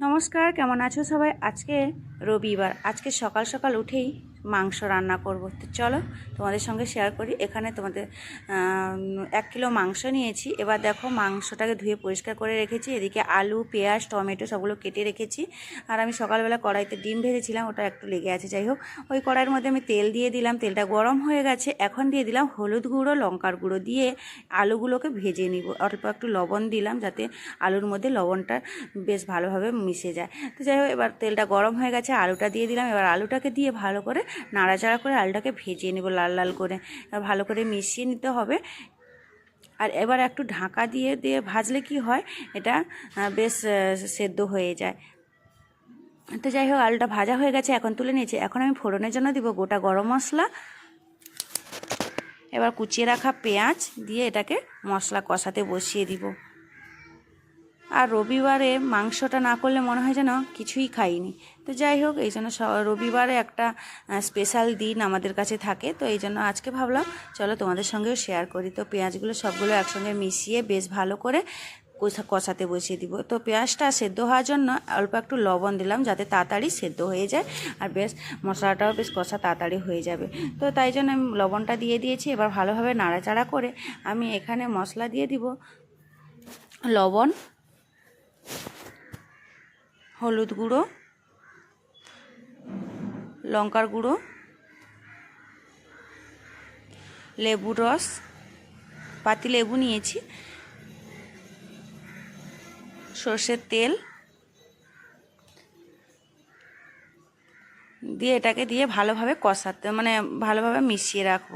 No নমস্কার, কেমন আছো সবাই? আজকে রবিবার। আজকে সকাল সকাল উঠেই মাংস রান্না করব। তো চলো তোমাদের সঙ্গে শেয়ার করি। এখানে তোমাদের এক কিলো মাংস নিয়েছি। এবার দেখো মাংসটাকে ধুয়ে পরিষ্কার করে রেখেছি। এদিকে আলু, পেঁয়াজ, টমেটো সবগুলো কেটে রেখেছি। আর আমি সকালবেলা কড়াইতে ডিম ভেজেছিলাম, ওটা একটু লেগে আছে। যাই হোক, ওই কড়াইয়ের মধ্যে আমি তেল দিয়ে দিলাম। তেলটা গরম হয়ে গেছে। এখন দিয়ে দিলাম হলুদ গুঁড়ো, লঙ্কার গুঁড়ো দিয়ে আলুগুলোকে ভেজে নিব। অল্প একটু লবণ দিলাম যাতে আলুর মধ্যে লবণটা বেশ ভালোভাবে মিশে যায়। তো যাই হোক, এবার তেলটা গরম হয়ে গেছে, আলুটা দিয়ে দিলাম। এবার আলুটাকে দিয়ে ভালো করে নাড়াচাড়া করে আলুটাকে ভেজে নেব লাল লাল করে। ভালো করে মিশিয়ে নিতে হবে। আর এবার একটু ঢাকা দিয়ে দিয়ে ভাজলে কি হয়, এটা বেশ সেদ্ধ হয়ে যায়। তো যাই হোক, আলুটা ভাজা হয়ে গেছে, এখন তুলে নিয়েছি। এখন আমি ফোড়নের জন্য দিব গোটা গরম মশলা। এবার কুচিয়ে রাখা পেঁয়াজ দিয়ে এটাকে মশলা কষাতে বসিয়ে দিব। আর রবিবারে মাংসটা না করলে মনে হয় যেন কিছুই খাইনি। তো যাই হোক, এই জন্য রবিবারে একটা স্পেশাল দিন আমাদের কাছে থাকে। তো এই জন্য আজকে ভাবলাম, চলো তোমাদের সঙ্গেও শেয়ার করি। তো পেঁয়াজগুলো সবগুলো একসঙ্গে মিশিয়ে বেশ ভালো করে কষা, কষাতে বসিয়ে দিব। তো পেঁয়াজটা সেদ্ধ হওয়ার জন্য অল্প একটু লবণ দিলাম যাতে তাড়াতাড়ি সেদ্ধ হয়ে যায় আর বেশ মশলাটাও বেশ কষা তাড়াতাড়ি হয়ে যাবে। তো তাই জন্য আমি লবণটা দিয়ে দিয়েছি। এবার ভালোভাবে নাড়াচাড়া করে আমি এখানে মশলা দিয়ে দিব লবণ হলুদ গুঁড়ো, লঙ্কার গুঁড়ো লেবুর রস, পাতি লেবু নিয়েছি, সর্ষের তেল দিয়ে এটাকে দিয়ে ভালোভাবে কষাতে মানে ভালোভাবে মিশিয়ে রাখব।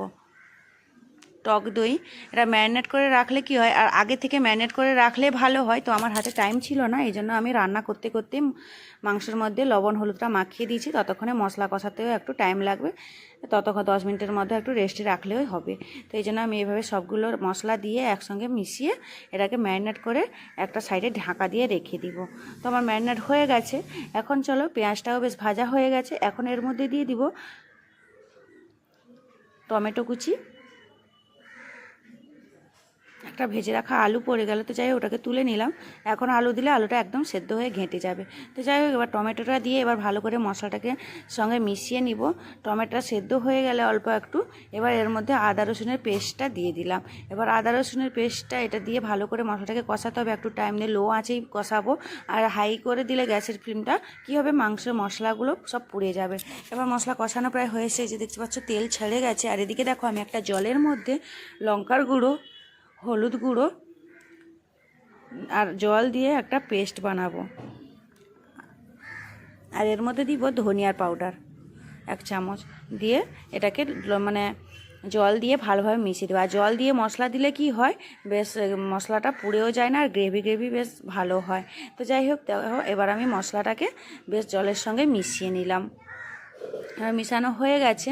টক দই, এটা ম্যারিনেট করে রাখলে কি হয়? আর আগে থেকে ম্যারিনেট করে রাখলে ভালো হয়। তো আমার হাতে টাইম ছিল না, এই জন্য আমি রান্না করতে করতে মাংসের মধ্যে লবণ, হলুদটা মাখিয়ে দিয়েছি। ততক্ষণে মশলা কষাতেও একটু টাইম লাগবে। ততক্ষণ দশ মিনিটের মধ্যে একটু রেস্টে রাখলেও হবে। তো এই জন্য আমি এভাবে সবগুলো মশলা দিয়ে একসঙ্গে মিশিয়ে এটাকে ম্যারিনেট করে একটা সাইডে ঢাকা দিয়ে রেখে দিব। তো আমার ম্যারিনেট হয়ে গেছে। এখন চলো, পেঁয়াজটাও বেশ ভাজা হয়ে গেছে। এখন এর মধ্যে দিয়ে দিব টমেটো কুচি। একটা ভেজে রাখা আলু পড়ে গেল। তো যাই হোক, ওটাকে তুলে নিলাম। এখন আলু দিলে আলুটা একদম সেদ্ধ হয়ে ঘেঁটে যাবে। তো যাই হোক, এবার টমেটোটা দিয়ে এবার ভালো করে মশলাটাকে সঙ্গে মিশিয়ে নিব। টমেটোটা সেদ্ধ হয়ে গেলে অল্প একটু। এবার এর মধ্যে আদা রসুনের পেস্টটা দিয়ে দিলাম। এবার আদা রসুনের পেস্টটা এটা দিয়ে ভালো করে মশলাটাকে কষাতে হবে। একটু টাইম দিয়ে লো আঁচেই কষাবো। আর হাই করে দিলে গ্যাসের ফ্লেমটা কী হবে? মাংসের মশলাগুলো সব পুড়ে যাবে। এবার মশলা কষানো প্রায় হয়েছে যে দেখতে পাচ্ছ তেল ছেড়ে গেছে। আর এদিকে দেখো, আমি একটা জলের মধ্যে লঙ্কার গুঁড়ো হলুদ গুঁড়ো আর জল দিয়ে একটা পেস্ট বানাবো। আর এর মধ্যে দিব ধনিয়ার পাউডার এক চামচ দিয়ে এটাকে মানে জল দিয়ে ভালোভাবে মিশিয়ে দেবো। আর জল দিয়ে মশলা দিলে কি হয়, বেশ মশলাটা পুড়েও যায় না আর গ্রেভি গ্রেভি বেশ ভালো হয়। তো যাই হোক এবার আমি মশলাটাকে বেশ জলের সঙ্গে মিশিয়ে নিলাম। মিশানো হয়ে গেছে।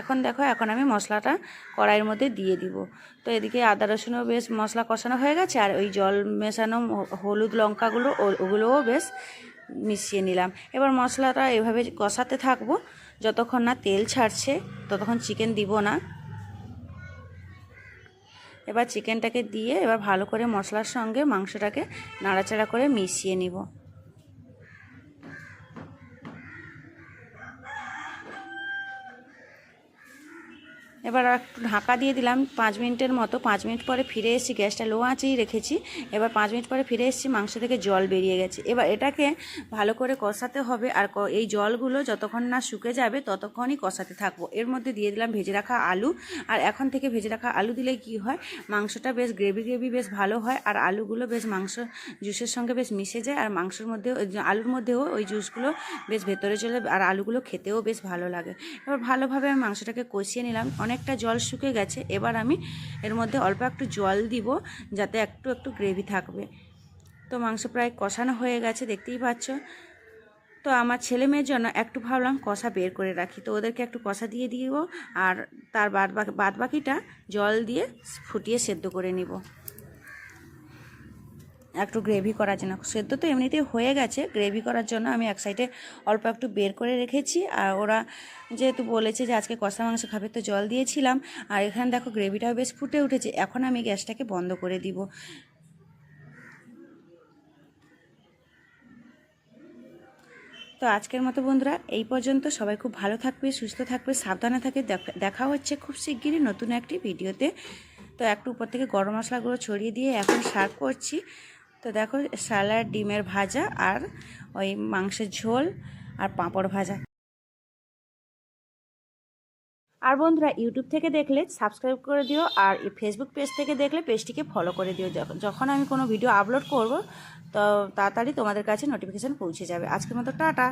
এখন দেখো, এখন আমি মশলাটা কড়াইয়ের মধ্যে দিয়ে দিব। তো এদিকে আদা, রসুনও বেশ মশলা কষানো হয়ে গেছে, আর ওই জল মেশানো হলুদ লঙ্কাগুলো ওগুলোও বেশ মিশিয়ে নিলাম। এবার মশলাটা এভাবে কষাতে থাকব, যতক্ষণ না তেল ছাড়ছে, ততক্ষণ চিকেন দিব না। এবার চিকেনটাকে দিয়ে এবার ভালো করে মশলার সঙ্গে মাংসটাকে নাড়াচাড়া করে মিশিয়ে নিব। এবার একটু ঢাকা দিয়ে দিলাম। পাঁচ মিনিটের মতো, পাঁচ মিনিট পরে ফিরে এসেছি, গ্যাসটা লো আঁচেই রেখেছি। এবার পাঁচ মিনিট পরে ফিরে এসেছি, মাংস থেকে জল বেরিয়ে গেছে। এবার এটাকে ভালো করে কষাতে হবে আর এই জলগুলো যতক্ষণ না শুকে যাবে ততক্ষণই কষাতে থাকব। এর মধ্যে দিয়ে দিলাম ভেজে রাখা আলু। আর এখন থেকে ভেজে রাখা আলু দিলে কি হয়, মাংসটা বেশ গ্রেভি গ্রেভি বেশ ভালো হয় আর আলুগুলো বেশ মাংস জুসের সঙ্গে বেশ মিশে যায়। আর মাংসের মধ্যেও আলুর মধ্যেও ওই জুসগুলো বেশ ভেতরে চলে আর আলুগুলো খেতেও বেশ ভালো লাগে। এবার ভালোভাবে আমি মাংসটাকে কষিয়ে নিলাম। অনেকটা জল শুকে গেছে, এবার আমি এর মধ্যে অল্প একটু জল দিব যাতে একটু একটু গ্রেভি থাকবে। তো মাংস প্রায় কষানো হয়ে গেছে, দেখতেই পাচ্ছ। তো আমার ছেলে মেয়ের জন্য একটু ভাবলাম কষা বের করে রাখি, তো ওদেরকে একটু কষা দিয়ে দিব আর তার বাদ বাদ বাকিটা জল দিয়ে ফুটিয়ে সেদ্ধ করে নিব। একটু গ্রেভি করার জন্য। সেদ্ধ তো এমনিতেই হয়ে গেছে। গ্রেভি করার জন্য আমি এক সাইডে অল্প একটু বের করে রেখেছি। আর ওরা যেহেতু বলেছে যে আজকে কষা মাংস খাবে, তো জল দিয়েছিলাম। আর এখানে দেখো গ্রেভিটাও বেশ ফুটে উঠেছে। এখন আমি গ্যাসটাকে বন্ধ করে দিব। তো আজকের মতো বন্ধুরা, এই পর্যন্ত। সবাই খুব ভালো থাকবে, সুস্থ থাকবে, সাবধানে থাকে দেখ- দেখা হচ্ছে খুব শিগগিরই নতুন একটি ভিডিওতে তো। একটু উপর থেকে গরম মশলাগুলো ছড়িয়ে দিয়ে এখন সার্ভ করছি। তো দেখো স্যালাড ডিমের ভাজা আর ওই মাংসের ঝোল আর পাঁপড় ভাজা। আর বন্ধুরা, ইউটিউব থেকে দেখলে সাবস্ক্রাইব করে দিও আর ফেসবুক পেজ থেকে দেখলে পেজটিকে ফলো করে দিও। যখন আমি কোনো ভিডিও আপলোড করব, তো তাড়াতাড়ি তোমাদের কাছে নোটিফিকেশান পৌঁছে যাবে। আজকের মতো টাটা।